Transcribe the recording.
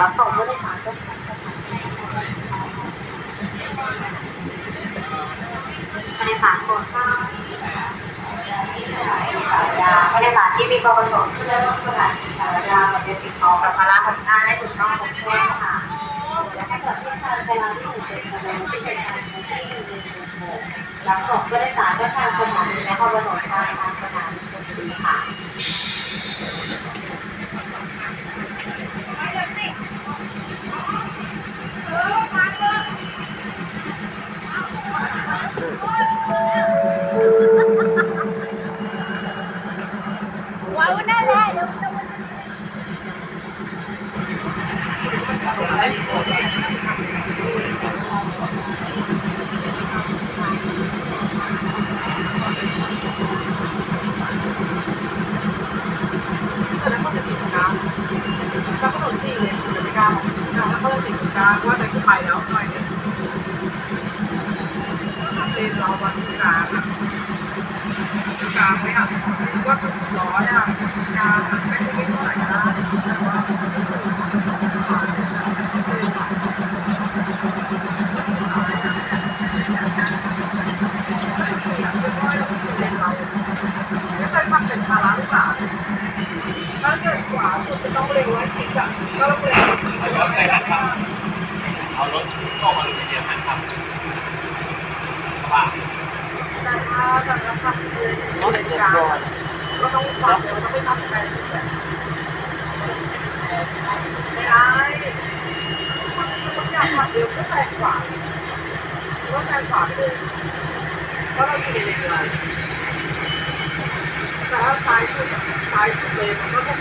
รับส่งผู้โดยสารก็ใช้สถานผู้โดยสารโปรดทราบสารยาผู้โดยสารที่มีความประสงค์ที่จะร่วมสถานีสารยาปฏิสิทธิ์ของสัมภาระของท่านได้ถูกต้องครบถ้วนค่ะและถ้าเกิดที่ทางเวลาที่หนึ่งเป็นแสดงที่เป็นการใช้ที่หนึ่งหนึ่งหกรับส่งผู้โดยสารก็ทางสถานีและความประสงค์ทางทางสถานีชลบุรีค่ะ ล้าแล้วก็จะติดกลางว่าจะไปแล้วหน่อยเนี่ยเลนราวันกลางอะกลางไหมอะว่าล้อเนี่ยกลางไม่ไม่เท่าไหร่นะแต่ว่า เคยทำเป็นภาระหรือเปล่าถ้าเกิดขวาสุดจะต้องเร็วไว้ชิดอะก็ต้องเร็วชิดแล้วใครหันทำเอารถเข้ามาหรือเดียวหันทำว่าแต่ถ้าจะรับทำเลยในการก็ต้องขวาเร็วต้องไม่ทำแรงไม่ได้มันอยากขับเร็วก็แซงขวาก็แซงขวาไปเลยเพราะเราอยู่ในเลนเราแต่ถ้าซ้ายสุดเลยมันก็ต้อง 大ล้วซ้ายคื